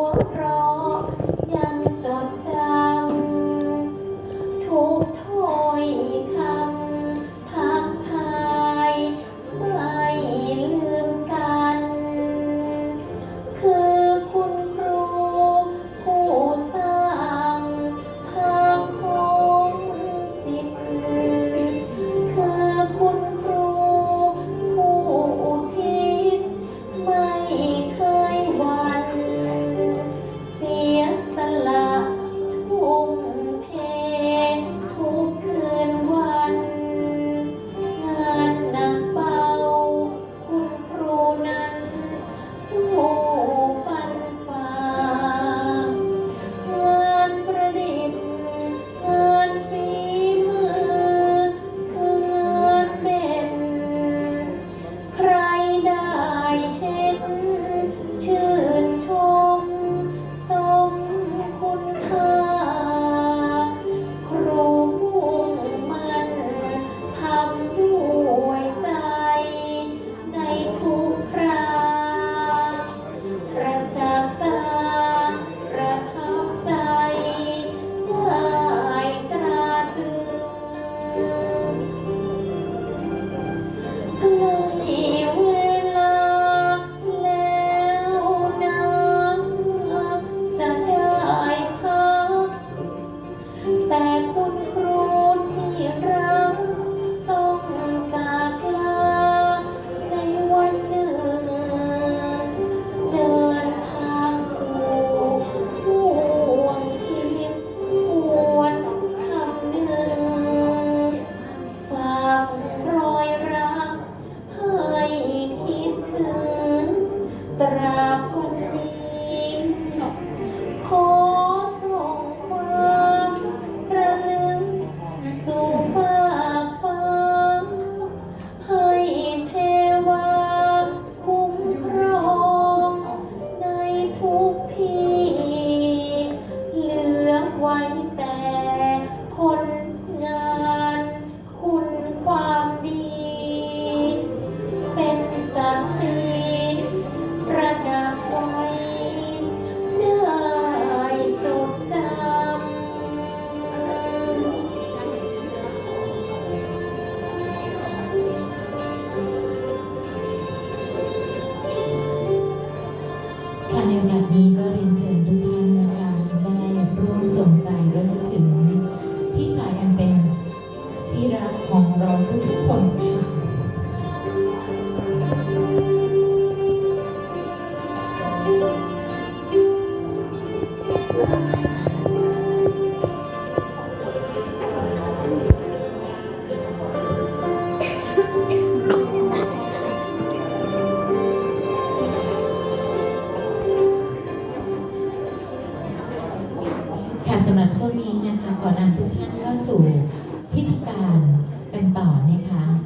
วงเราะยังจดจำทุกถ้อยคำ ของเราทุกๆคนค่ะค่ะสำหรับช่วงนี้นะคะก่อนนำทุกท่านเข้าสู่พิธีการ เป็นต่อนะคะ